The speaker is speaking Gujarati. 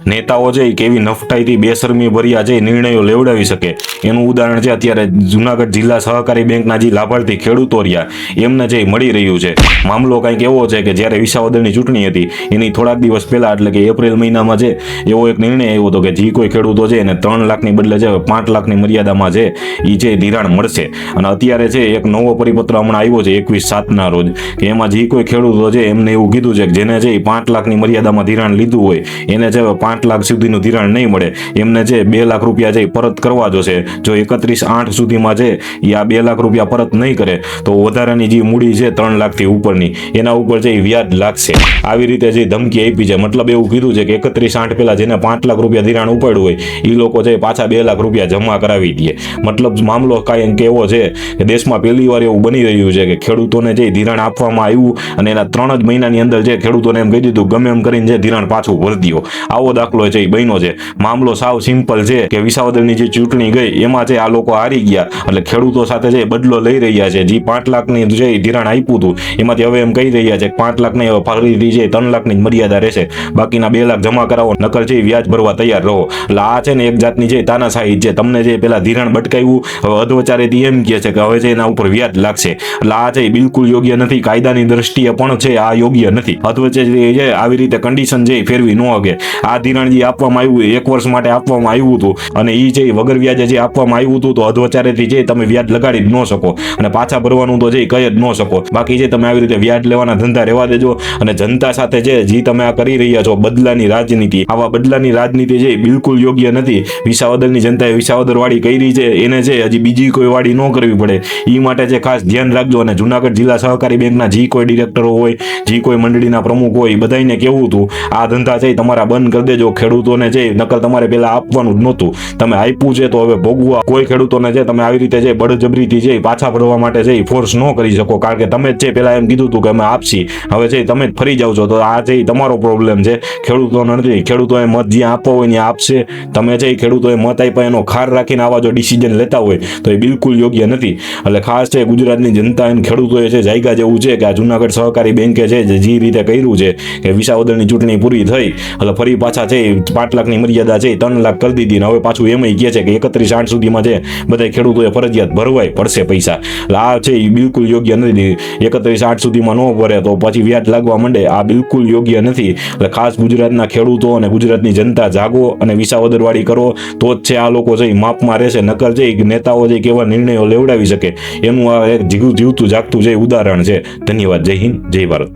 નેતાઓ એ કેવી નફટાઈથી બેશરમી ભર્યા જે નિર્ણયો લેવડાવી શકે, એનું ઉદાહરણ છે અત્યારે જુનાગઢ જિલ્લા સહકારી બેંકના જે લાભાર્થી ખેડૂતો રહ્યા, એમને જે મળી રહ્યું છે. મામલો કંઈક એવો છે કે જ્યારે વિસાવદરની ચૂંટણી હતી, એની થોડાક દિવસ પહેલા, એટલે કે એપ્રિલ મહિનામાં છે એવો એક નિર્ણય આવ્યો હતો કે જે કોઈ ખેડૂતો છે એને ત્રણ લાખની બદલે છે પાંચ લાખની મર્યાદામાં છે એ જે ધિરાણ મળશે. અને અત્યારે છે, એક નવો પરિપત્ર હમણાં આવ્યો છે, એકવીસ સાતના રોજ, કે એમાં જે કોઈ ખેડૂતો છે એમને એવું કીધું છે કે જેને એ પાંચ લાખની મર્યાદામાં ધિરાણ લીધું હોય, એને છે પાંચ લાખ સુધીનું ધિરાણ નહીં મળે. એમને જે બે લાખ રૂપિયા એ પરત કરવા જોશે, જો એકત્રીસ આઠ સુધીમાં છે એ આ બે લાખ રૂપિયા પરત નહીં કરે, તો વધારાની જે મૂડી છે ત્રણ લાખથી ઉપરની, એના ઉપર જે વ્યાજ લાગશે. આવી રીતે જે ધમકી આપી છે, મતલબ એવું કીધું છે કે એકત્રીસ આઠ પહેલાં જેને પાંચ લાખ રૂપિયા ધિરાણ ઉપાડ્યું હોય એ લોકો છે પાછા બે લાખ રૂપિયા જમા કરાવી દે. મતલબ મામલો કાંઈ કેવો છે કે દેશમાં પહેલી વાર એવું બની રહ્યું છે કે ખેડૂતોને જે ધિરાણ આપવામાં આવ્યું અને એના ત્રણ જ મહિનાની અંદર જે ખેડૂતોને એમ કહી દીધું, ગમે એમ કરીને જે ધિરાણ પાછું ભરી દો આવો દાખલો છે એ બન્યો છે. મામલો સાવ સિમ્પલ છે કે વિસાવદરની જે ચૂંટણી ગઈ, એમાં છે આ લોકો હારી ગયા. એટલે ખેડૂતો સાથે જે બદલો લઈ રહ્યા છે. જે પાંચ લાખની જે ધિરાણ આપ્યું હતું, એમાંથી હવે એમ કહી રહ્યા છે પાંચ લાખની હવે ફરીથી જે ત્રણ લાખની મર્યાદા રહેશે. બાકીના બે લાખ જમા કરાવો, નકર છે વ્યાજ ભરવા તૈયાર રહો. એટલે આ છે ને એક જાતની જે તાનાશાહી છે. તમને જે પેલા ધિરાણ બટકાવ્યું હવે અધવચારેથી એમ કહે છે કે હવે છે એના ઉપર વ્યાજ લાગશે. એટલે આ છે બિલકુલ યોગ્ય નથી. કાયદાની દ્રષ્ટિએ પણ છે આ યોગ્ય નથી. અધવચે જે આવી રીતે કન્ડિશન જે ફેરવી ન હગે આ ધિરાણ જે આપવામાં આવ્યું એક વર્ષ માટે આપવામાં આવ્યું હતું. અને એ એ વગર વ્યાજે જે આપવામાં આવ્યું હતું તો અધવચારેથી જે તમે વ્યાજ લગાડી જ ન શકો. અને પાછા ભરવાનું તો જે કહી જ ન શકો. બાકી જે તમે આવી રીતે વ્યાજ લેવાના ધંધા રહેવા દેજો. અને જનતા સાથે જે જે તમે આ કરી રહ્યા છો બદલાની રાજનીતિ, આવા બદલાની રાજનીતિ જે બિલકુલ યોગ્ય નથી. વિસાવદરની જનતાએ વિસાવદર વાળી કરી છે. એને જે હજી બીજી કોઈ વાડી ન કરવી પડે. એ માટે જે ખાસ ધ્યાન રાખજો. અને જુનાગઢ જિલ્લા સહકારી બેંકના જે કોઈ ડિરેક્ટરો હોય, જે કોઈ મંડળીના પ્રમુખ હોય બધાને કેવું હતું, આ ધંધા છે તમારા બંધ કરી દેજો. ખેડૂતોને છે નકલ તમારે પહેલા આપવાનું જ નહોતું. તમે આપ્યું છે તો હવે ભોગવા કોઈ ખેડૂતોને છે તમે આવી રીતે છે બળજબરીથી એ પાછા ભરવા માટે છે ફોર્સ ન કરી શકો. કારણ કે તમે જ પહેલા એમ કીધું હતું કે અમે આપશી. હવે છે તમે જ ફરી જાવ છો તો આ છે તમારો પ્રોબ્લેમ છે. ખેડૂતોનો નથી. ખેડૂતોએ મત જ્યાં આપવો હોય ત્યાં આપશે. તમે છે ખેડૂતોએ મત આપ્યા એનો ખાર રાખીને આવા જો ડિસિઝન લેતા હોય તો એ બિલકુલ યોગ્ય નથી. એટલે ખાસ છે ગુજરાતની જનતા એમ ખેડૂતોએ છે જાયગા જેવું છે કે આ જુનાગઢ સહકારી બેંકે છે જે જે રીતે કર્યું છે કે વિસાવદરની ચૂંટણી પૂરી થઈ. એટલે ફરી પાછા છે પાંચ લાખની મર્યાદા છે ત્રણ લાખ કરી દીધી ને હવે પાછું એમ કહે છે કે એકત્રીસ આઠ સુધીમાં છે બધા ખેડૂતોએ ફરજિયાત ભરવાય પડશે પૈસા. એટલે આ છે એ બિલકુલ યોગ્ય નથી. એકત્રીસ આઠ સુધીમાં ન ભરે તો પછી વ્યાજ લાગવા માંડે. આ બિલકુલ યોગ્ય નથી. એટલે ખાસ ગુજરાતના ખેડૂતો અને ગુજરાતની જનતા જાગો અને વિસાવદરવાળી કરો. તો જ છે, આ લોકો છે માપમાં રહેશે. નકર છે નેતાઓ જે કેવા નિર્ણયો લેવડાવી શકે. એનું આ એક જીવ જીવતું જાગતું જે ઉદાહરણ છે. ધન્યવાદ. જય હિન્દ. જય ભારત.